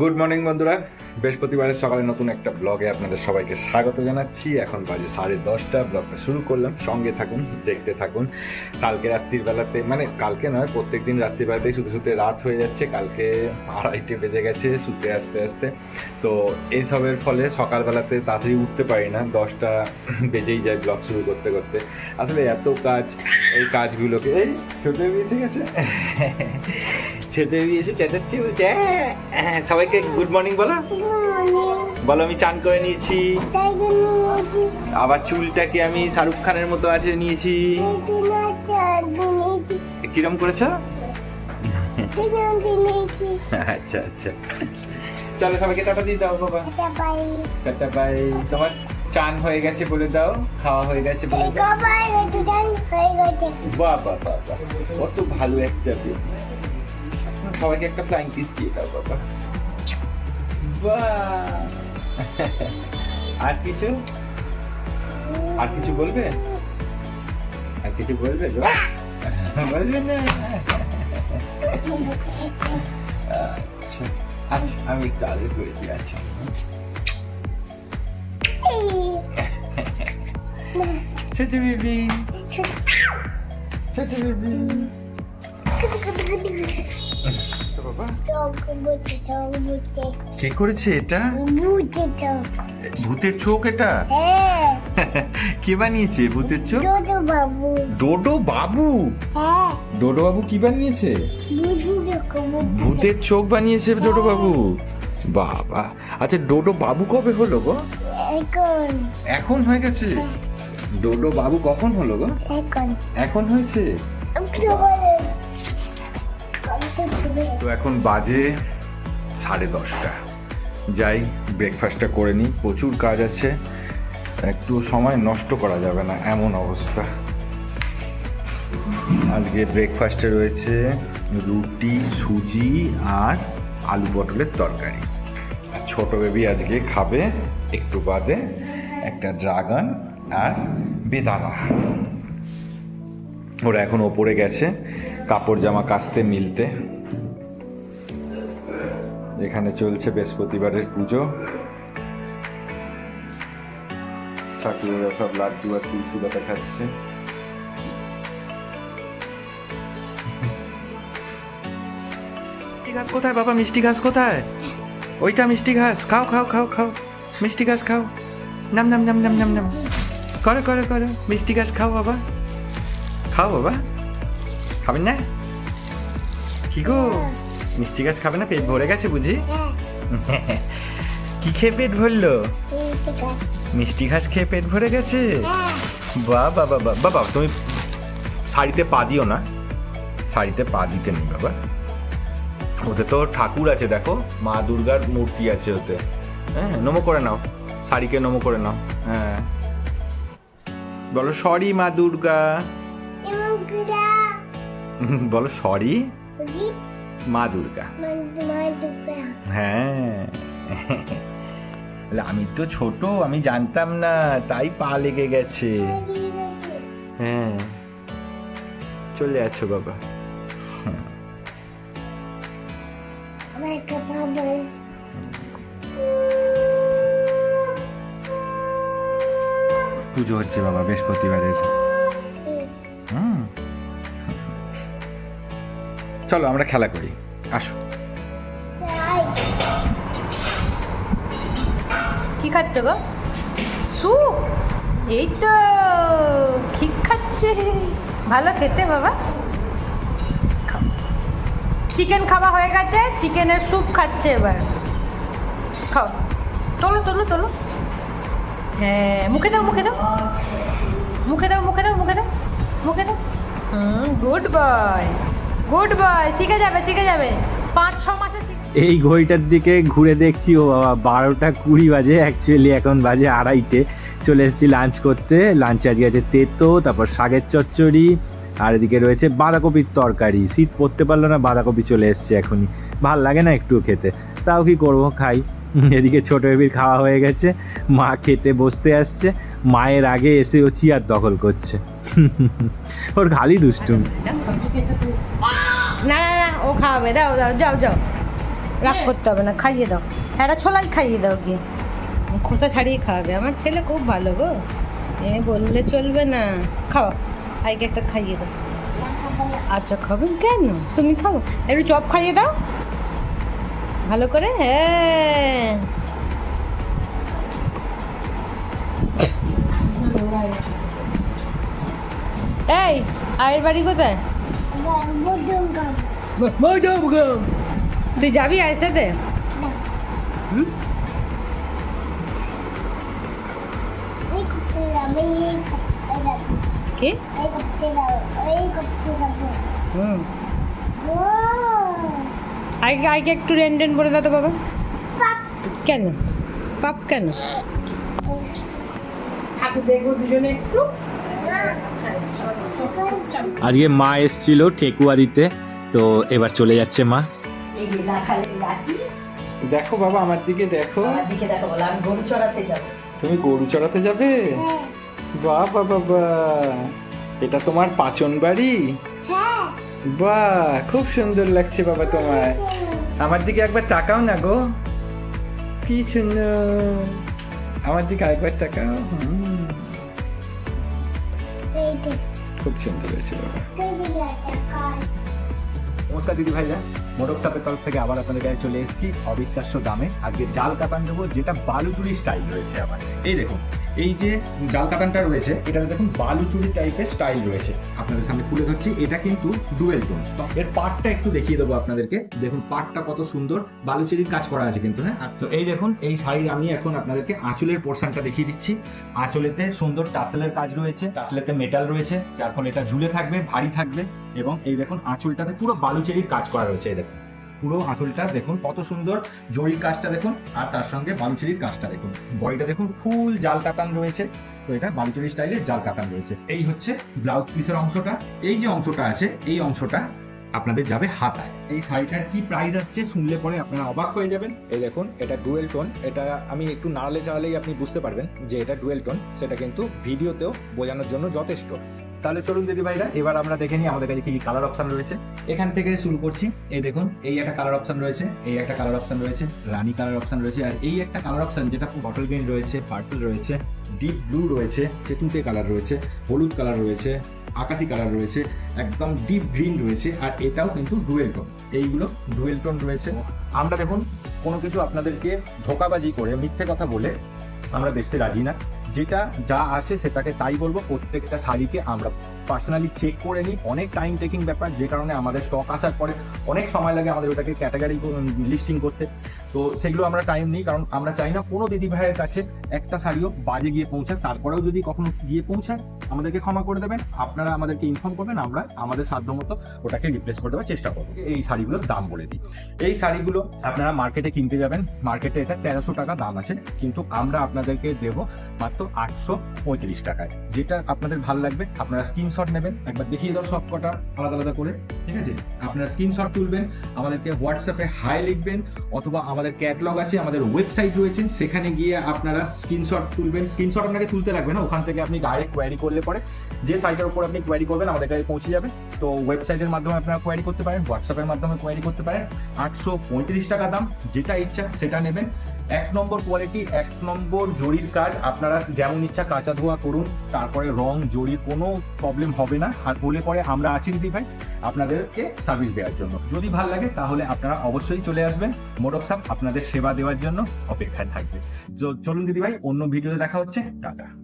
Good morning বন্ধুরা। বৃহস্পতিবারের সকালে নতুন একটা ব্লগে আপনাদের সবাইকে স্বাগত জানাচ্ছি। এখন বাজে সাড়ে দশটা ব্লগটা শুরু করলাম। সঙ্গে থাকুন, দেখতে থাকুন। কালকে রাত্রির বেলাতে মানে কালকে নয় প্রত্যেক দিন রাত্রিবেলাতেই শুতে শুতে রাত হয়ে যাচ্ছে। কালকে আড়াইটে বেজে গেছে শুতে আসতে আসতে। তো এইসবের ফলে সকালবেলাতে তাড়াতাড়ি উঠতে পারি না। দশটা বেজেই যায় ব্লগ শুরু করতে করতে। আসলে এত কাজ, এই কাজগুলোকে এই ছোট বেঁচে গেছে? ছোট বেরিয়েছে চেঁচাচ্ছি বলছে "হ্যাঁ, সবাইকে গুড মর্নিং বলো। বলো আমি চান করে নিয়েছি। আবার চুলটাকে আমি শাহরুখ খানের মতো আছে নিয়েছি। কিরম করেছ? আচ্ছা আচ্ছা। চলো সবাইকে টাটা দিয়ে দাও বাবা। Tata bye. তোমার চান হয়ে গেছে বলে দাও খাওয়া হয়ে গেছে বলে দাও। বাহ বাহ। কত ভালো একটা দিন। সবাইকে একটা ফ্লাইং কিস দিয়ে দাও বাবা। বাহ। আর কিছু? আর কিছু বলবে? আর কিছু বলবে? বলবে না। আচ্ছা আচ্ছা আমি একটু আদর করে দিয়ে আছি। ছোট বেবি। ছোট বাবা। কে করেছে এটা? ভূতের চোখ এটা? কে বানিয়েছে ভূতের চোখ? ডোডো বাবু। হ্যাঁ। ডোডো বাবু কি বানিয়েছে? ভূতের চোখ বানিয়েছে ডোডো বাবু? বাবা। আচ্ছা ডোডো বাবু কবে হলো গো? এখন। এখন হয়ে গেছে? ডোডো বাবু কখন হলো গো? এখন। এখন হয়েছে? তো এখন বাজে সাড়ে দশটা। যাই ব্রেকফাস্টটা করে নিই। প্রচুর কাজ আছে। একটু সময় নষ্ট করা যাবে না, এমন অবস্থা। আজকে ব্রেকফাস্টে রয়েছে রুটি, সুজি আর আলু পটলের তরকারি। আর ছোট বেবি আজকে খাবে একটু বাদে একটা ড্রাগন আর বেদানা। ওরা এখন ওপরে গেছে, কাপড় জামা কাচতে মিলতে। এখানে চলছে বৃহস্পতিবারের পুজো। ঠাকুরেরা সব লাড্ডু আর তুলসী পাতা খাচ্ছে। মিষ্টি ঘাস কোথায়, বাবা? মিষ্টি ঘাস কোথায়? ওইটা মিষ্টি ঘাস। খাও খাও খাও খাও। মিষ্টি ঘাস খাও। নাম নাম নাম নাম নাম নাম। করো করো করো। মিষ্টি ঘাস খাও, বাবা। খাও, বাবা। খাবেন না? কি গো? মিষ্টি গাছ খাবে না? পেট ভরে গেছে বুঝি? হ্যাঁ। কি খেয়ে পেট ভরলো? মিষ্টি ঘাস খেয়ে পেট ভরে গেছে? বাহ বাবা বাবা বাবা তুমি শাড়িতে পা দিও না। শাড়িতে পা দিতে নেই বাবা। ওতে তো ঠাকুর আছে দেখো। মা দুর্গার মূর্তি আছে ওতে। হ্যাঁ নমো করে নাও। শাড়িকে নমো করে নাও। হ্যাঁ। বলো সরি মা দুর্গা। বলো সরি? মা দুর্গা। হ্যাঁ। আমি তো ছোট আমি জানতাম না তাই পা লেগে গেছে। হ্যাঁ। চলে আছো বাবু। পুজো হচ্ছে বাবা বৃহস্পতিবারের। চলো, আমরা খেলা করি। আসো। কি খাচ্ছ গো? স্যুপ! এই তো ঠিক খাচ্ছে? ভালো খেতে বাবা। চিকেন খাওয়া হয়ে গেছে, চিকেনের স্যুপ খাচ্ছে এবার। খাও। তোলো তোলো তোলো। হ্যাঁ মুখে দাও মুখে দাও। মুখে দাও মুখে দাও মুখে দাও মুখে দাও। হুম গুড বয় গুড বয় শিখে যাবে শিখে যাবে। পাঁচ ছ মাসে এই ঘড়িটার দিকে ঘুরে দেখছি ও বাবা বারোটা কুড়ি বাজে অ্যাকচুয়ালি এখন বাজে আড়াইটে। চলে এসেছি লাঞ্চ করতে। লাঞ্চে আজকে আছে তেতো তারপর শাকের চচ্চড়ি আর এদিকে রয়েছে বাঁধাকপির তরকারি। শীত পড়তে পারল না বাঁধাকপি চলে এসছে এখনই। ভালো লাগে না একটু খেতে। তাও কি করব খাই। এদিকে ছোটো বেবির খাওয়া হয়ে গেছে। মা খেতে বসতে আসছে। মায়ের আগে এসে ও চেয়ার দখল করছে। ওর খালি দুষ্টুম। না ও খাওয়াবে দাও দাও যাও যাও। রাগ করতে হবে না খাইয়ে দাও। একটা ছোলাই খাইয়ে দাও কি খোসা ছাড়িয়ে খাওয়াবে। আমার ছেলে খুব ভালো গো। এ বললে চলবে না। খাও। আইকে একটা খাইয়ে দাও। আচ্ছা খাবেন কেন? তুমি খাও। একটু চপ খাইয়ে দাও। ভালো করে? হ্যাঁ। এই আয়ের বাড়ি কোথায়? বুঝুন কাম তুই যাবি যাবে যাবে। কি? যাবে যাবে। হুম। আইকে আইকে একটু রেন টেন করে দাও তো বাবা। কেন? পাপ কেন? আজকে মা এসছিল ঠেকুয়া দিতে। তো এবার চলে যাচ্ছে মা। এই যে দেখো বাবা আমার দিকে দেখো। আমার দিকে দেখো বলে আমি গরু চড়াতে যাব। তুমি গরু চড়াতে যাবে? হ্যাঁ। বাহ বাহ বাহ বাহ। এটা তোমার পাচন বাড়ি? হ্যাঁ। বাহ খুব সুন্দর লাগছে বাবা তোমার। আমার দিকে একবার তাকাও না গো। কি সুন্দর। আমার দিকে একবার তাকাও। খুব সুন্দর হয়েছে বাবা। নমস্কার দিদি ভাইরা। সাপের তরফ থেকে আবার আপনাদের কাছে চলে এসেছি। অবিশ্বাস্য দামে। আজকে জাল কাতান দেবো, যেটা বালুচুরি স্টাইল রয়েছে আমার এই দেখুন এই যে জাল কাতানটা রয়েছে, এটাতে দেখুন বালুচুরি টাইপের স্টাইল রয়েছে। আপনাদের সামনে খুলে ধরছি, এটা কিন্তু ডুয়েল টোন এর পার্টটা একটু দেখিয়ে দেবো আপনাদেরকে। দেখুন পার্টটা কত সুন্দর। বালুচুরির কাজ করা আছে কিন্তু হ্যাঁ? তো এই দেখুন, এই শাড়ির আমি এখন আপনাদেরকে আঁচলের পোর্শনটা দেখিয়ে দিচ্ছি। আঁচলেতে সুন্দর টাসেলের কাজ রয়েছে টাসেলেতে মেটাল রয়েছে। যার ফলে এটা ঝুলে থাকবে, ভারী থাকবে। এবং এই দেখুন, আঁচলটাতে পুরো বালুচেরির কাজ করা রয়েছে, এই দেখুন। পুরো আঁচলটা দেখুন, কত সুন্দর জরির কাজটা দেখুন, আর তার সঙ্গে বালুচেরির কাজটা দেখুন। বডিটা দেখুন, ফুল জাল কাতান রয়েছে। তো এটা বালুচেরি স্টাইলের জাল কাতান রয়েছে। এই হচ্ছে ব্লাউজ পিসের অংশটা। এই যে অংশটা আছে, এই অংশটা আপনাদের যাবে হাতায়। এই শাড়িটার কি প্রাইস আসছে শুনলে পরে আপনারা অবাক হয়ে যাবেন। এই দেখুন, এটা ডুয়েল টোন এটা আমি একটু নাড়ালে চাড়ালেই আপনি বুঝতে পারবেন যে এটা ডুয়েল টোন সেটা কিন্তু ভিডিওতেও বোঝানোর জন্য যথেষ্ট। তাহলে চলুন দিদি ভাইরা, এবার আমরা দেখে নিই আমাদের কাছে কি কি কালার অপশন রয়েছে। এখান থেকে শুরু করছি। এই দেখুন, এই একটা কালার অপশন রয়েছে, এই একটা কালার অপশন রয়েছে, রানী কালার অপশন রয়েছে, আর এই একটা কালার অপশন যেটা বটল গ্রিন রয়েছে পার্পল রয়েছে ডিপ ব্লু রয়েছে সেতুতে কালার রয়েছে, হলুদ কালার রয়েছে, আকাশি কালার রয়েছে, একদম ডিপ গ্রিন রয়েছে, আর এটাও কিন্তু ডুয়েল টোন এইগুলো ডুয়েল টোন রয়েছে। আমরা দেখুন, কোনো কিছু আপনাদেরকে ধোকাবাজি করে, মিথ্যে কথা বলে আমরা বেচতে রাজি না। যেটা যা আছে সেটাকে তাই বলব। প্রত্যেকটা শাড়িকে আমরা পার্সোনালি চেক করে নিই। অনেক টাইম টেকিং ব্যাপার, যে কারণে আমাদের স্টক আসার পরে অনেক সময় লাগে আমাদের ওটাকে ক্যাটাগরি লিস্টিং করতে। তো সেগুলো আমরা টাইম নিই, কারণ আমরা চাই না কোনো দিদি ভাইয়ের কাছে একটা শাড়িও বাজে গিয়ে পৌঁছায় তারপরেও যদি কখনো গিয়ে পৌঁছায় আমাদেরকে ক্ষমা করে দেবেন। আপনারা আমাদেরকে ইনফর্ম করবেন, আমরা আমাদের সাধ্যমতো ওটাকে রিপ্লেস করে দেওয়ার চেষ্টা করব। এই শাড়িগুলোর দাম বলে দিই। এই শাড়িগুলো আপনারা মার্কেটে কিনতে যাবেন। মার্কেটে এটা তেরোশো টাকা দাম আছে, কিন্তু আমরা আপনাদেরকে দেব মাত্র আটশো পঁয়ত্রিশ টাকায়। যেটা আপনাদের ভালো লাগবে, আপনারা স্ক্রিনশট নেবেন, একবার দেখিয়ে দাও সব কটা আলাদা আলাদা করে, ঠিক আছে? আপনারা স্ক্রিনশট তুলবেন, আমাদেরকে হোয়াটসঅ্যাপে হাই লিখবেন, অথবা আমাদের ক্যাটলগ আছে, আমাদের ওয়েবসাইট রয়েছে, সেখানে গিয়ে আপনারা স্ক্রিনশট তুলবেন। স্ক্রিনশট আপনাকে তুলতে লাগবে না, ওখান থেকে আপনি ডাইরেক্ট কোয়ারি করলে পরে যে সাইটের উপর আপনি কোয়ারি করবেন, আমাদের কাছে পৌঁছে যাবে। তো ওয়েবসাইটের মাধ্যমে আপনারা কোয়ারি করতে পারেন হোয়াটসঅ্যাপের মাধ্যমে কোয়ারি করতে পারেন। আটশো পঁয়ত্রিশ টাকা দাম, যেটা ইচ্ছা সেটা নেবেন। এক নম্বর কোয়ালিটি এক নম্বর জরির কাজ। আপনারা যেমন ইচ্ছা কাঁচা ধোয়া করুন, তারপরে রং জরির কোনো প্রবলেম হবে না। আর বলে পরে আমরা আছি দিদি ভাই, আপনাদেরকে সার্ভিস দেওয়ার জন্য। যদি ভালো লাগে, তাহলে আপনারা অবশ্যই চলে আসবেন। মোটক সাপ আপনাদের সেবা দেওয়ার জন্য অপেক্ষায় থাকবে। চলুন দিদি ভাই, অন্য ভিডিওতে দেখা হচ্ছে। টাটা।